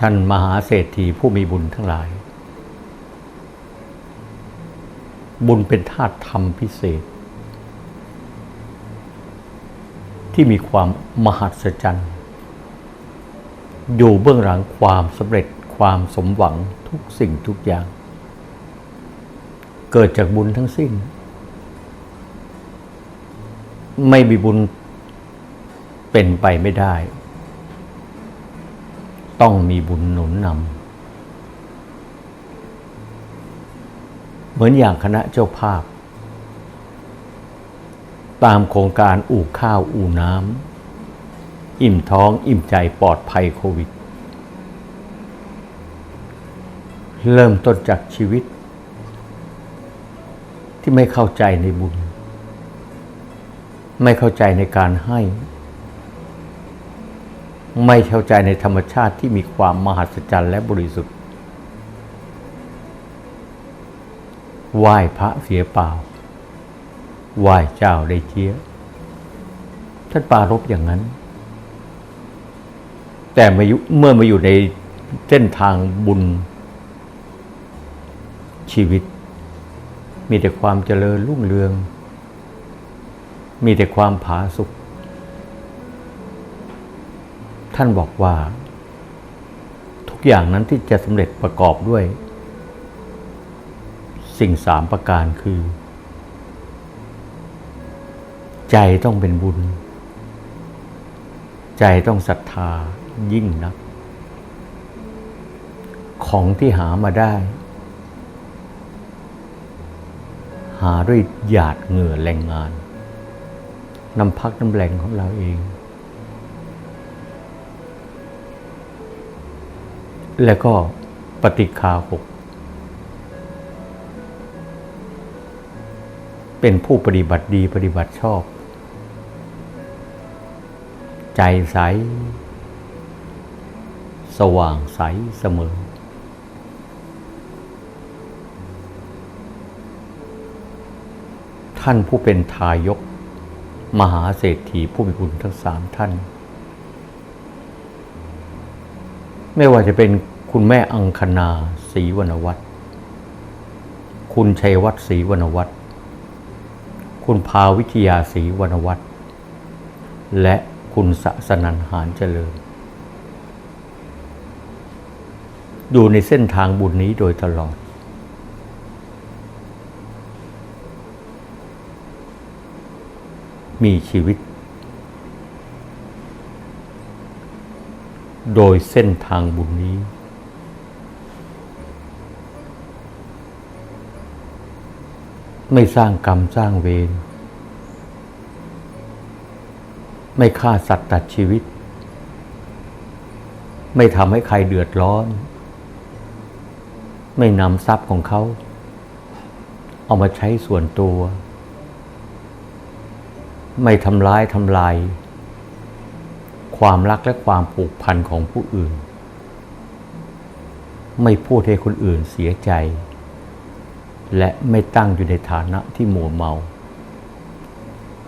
ท่านมหาเศรษฐีผู้มีบุญทั้งหลาย บุญเป็นธาตุธรรมพิเศษ ที่มีความมหัศจรรย์ อยู่เบื้องหลังความสำเร็จความสมหวังทุกสิ่งทุกอย่าง เกิดจากบุญทั้งสิ้น ไม่มีบุญเป็นไปไม่ได้ ต้องมีบุญหนุนนำ เหมือนอย่างคณะเจ้าภาพ ตามโครงการอู่ข้าวอู่น้ำ อิ่มท้องอิ่มใจปลอดภัยโควิด เริ่มต้นจากชีวิต ที่ไม่เข้าใจในบุญ ไม่เข้าใจในการให้ ไม่เข้าใจในธรรมชาติที่มีความมหัศจรรย์และบริสุทธิ์ไหว้พระเสียเปล่าไหว้เจ้าได้เจี๊ยท่านปารบอย่างนั้น แต่มายุเมื่อมาอยู่ในเส้นทางบุญ ชีวิต มีแต่ความเจริญรุ่งเรือง มีแต่ความผาสุก ท่านบอกว่า ทุกอย่างนั้นที่จะสำเร็จประกอบด้วย สิ่งสามประการคือ ใจต้องเป็นบุญ ใจต้องศรัทธายิ่งนัก ของที่หามาได้ หาด้วยหยาดเหงื่อแรงงานน้ำพักน้ำแรงของเราเอง แล้วก็ปฏิคาหกเป็นผู้ปฏิบัติดีปฏิบัติชอบ ใจใส สว่างใสเสมอ ท่านผู้เป็นทายก มหาเศรษฐีผู้มีบุญทั้งสามท่าน ไม่ว่าจะเป็นคุณแม่อังคณาศรีวรรณวัฒน์คุณชัยวัฒน์ศรีวรรณวัฒน์คุณภาวิทยาศรีวรรณวัฒน์และคุณสะสนันหานเจริญดูในเส้นทางบุญนี้โดยตลอด มีชีวิต โดยเส้นทางบุญนี้ ไม่สร้างกรรมสร้างเวรไม่ฆ่าสัตว์ตัดชีวิต ไม่ทำให้ใครเดือดร้อน ไม่นำทรัพย์ของเขา เอามาใช้ส่วนตัว ไม่ทำร้ายทำลาย ความรักและความผูกพันของผู้อื่น ไม่พูดให้คนอื่นเสียใจ และไม่ตั้งอยู่ในฐานะที่หมัวเมา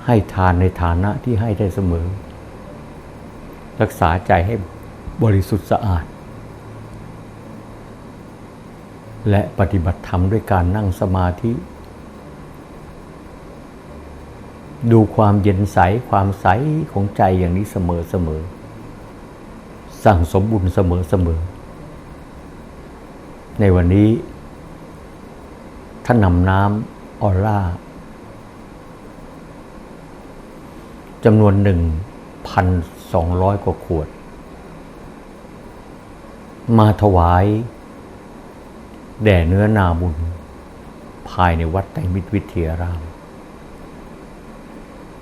ให้ทานในฐานะที่ให้ได้เสมอ รักษาใจให้บริสุทธิ์สะอาด และปฏิบัติธรรมด้วยการนั่งสมาธิ ดูความเย็นใสความใสของใจอย่างนี้เสมอเสมอ สั่งสมบุญเสมอเสมอ ในวันนี้ท่านนำน้ำออร่าจำนวนหนึ่งพันสองร้อยกว่าขวด มาถวาย แด่เนื้อนาบุญ ภายในวัดไตรมิตรวิทยาราม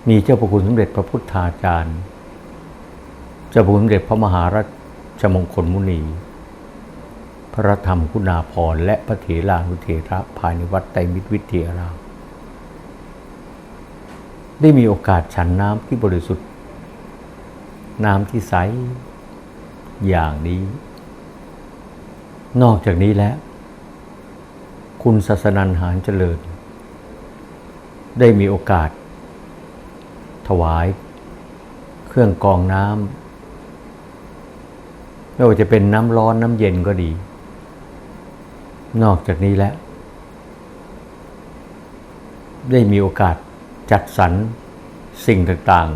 มีเจ้าประคุณสมเด็จพระพุทธาจารย์ เจ้าประคุณสมเด็จพระมหารัชมงคลมุนี พระธรรมคุณาภรณ์และพระเถรานุเถระภายในวัดไตรมิตรวิทยารามได้มีโอกาสฉันน้ำที่บริสุทธิ์ น้ำที่ใส อย่างนี้ นอกจากนี้แล้ว คุณศาสนันหารเจริญ ได้มีโอกาส ถวาย เครื่องกรองน้ไม่ว่าจะเป็นน้ำร้อนน้ำเย็นก็ดี นอกจากนี้แล้ว ได้มีโอกาสจัดสรรสิ่งต่าง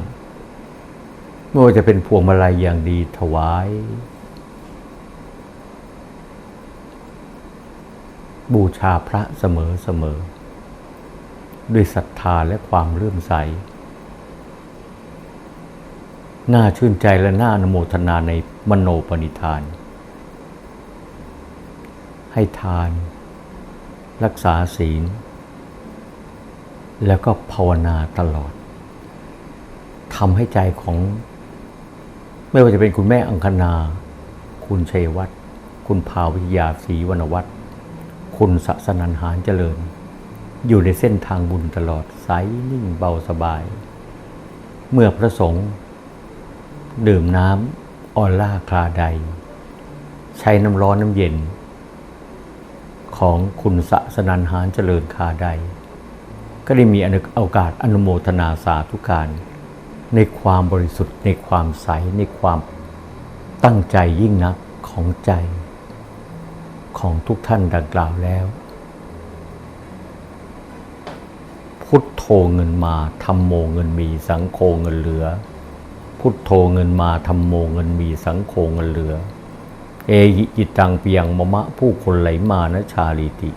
ๆ ไม่ว่าจะเป็นพวงมาลัยอย่างดีถวาย บูชาพระเสมอเสมอๆด้วยศรัทธาและความเลื่อมใส น่าชื่นใจและน่าอนโมทนาในมโนปณิธาน ให้ทาน รักษาศีล แล้วก็ภาวนาตลอดทำให้ใจของ ไม่ว่าจะเป็นคุณแม่อังคณา คุณชัยวัฒน์คุณภาวิยาศรีวรรณวัฒน์คุณสะสนันหารเจริญ อยู่ในเส้นทางบุญตลอดใสนิ่งเบาสบาย เมื่อพระสงฆ์ ดื่มน้ำออล่าคลาใดใช้น้ำร้อนน้ำเย็น ของคุณสะสนันหารเจริญคาใดก็ได้มีโอกาสอนุโมทนาสาธุการ ในความบริสุทธิ์ในความใส ในความตั้งใจยิ่งนักของใจ ของทุกท่านดังกล่าวแล้ว พุทโธเงินมาธรรมโมเงินมีสังโฆเงินเหลือ พุทโธเงินมาธรรมโมเงินมีสังโฆเงินเหลือ เอหิจิตังเปียงมะมะผู้คนไหลมานะชาลิติ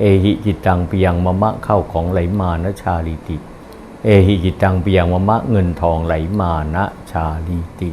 เอหิจิตังเปียงมะมะเข้าของไหลมานะชาลิติ เอหิจิตังเปียงมะมะเงินทองไหลมานะชาลิติ